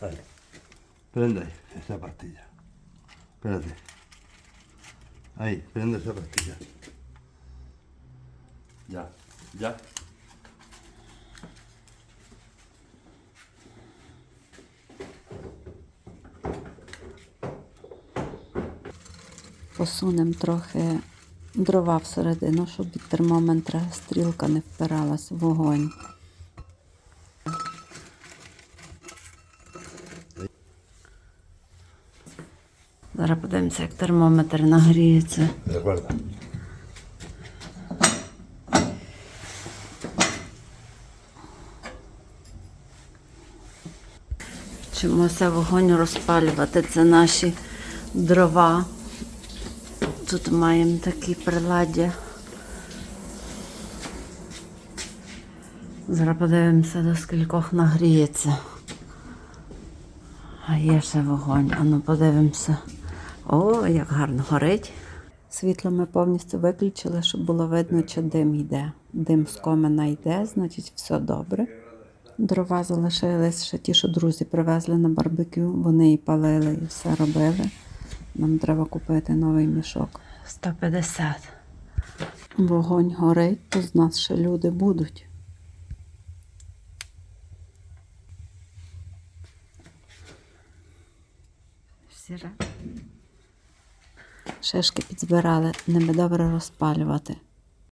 Dai. Prende ahí esa pastilla. Espérate. Ahí, prende esa pastilla. Ya, ya. Посунемо трохи дрова всередину, щоб від термометра стрілка не впиралась в вогонь. Зараз подивимося, як термометр нагріється. Recuerda. Вчимося вогонь розпалювати. Це наші дрова. Тут маємо такі приладдя. Зараз подивимося, до скількох нагріється. А є ще вогонь. Ану подивимося. О, як гарно горить. Світло ми повністю виключили, щоб було видно, чи дим йде. Дим з комина йде, значить все добре. Дрова залишились ще ті, що друзі привезли на барбекю. Вони і палили, і все робили. Нам треба купити новий мішок. 150. Вогонь горить, то з нас ще люди будуть. Сіре. Шишки підзбирали, ними добре розпалювати.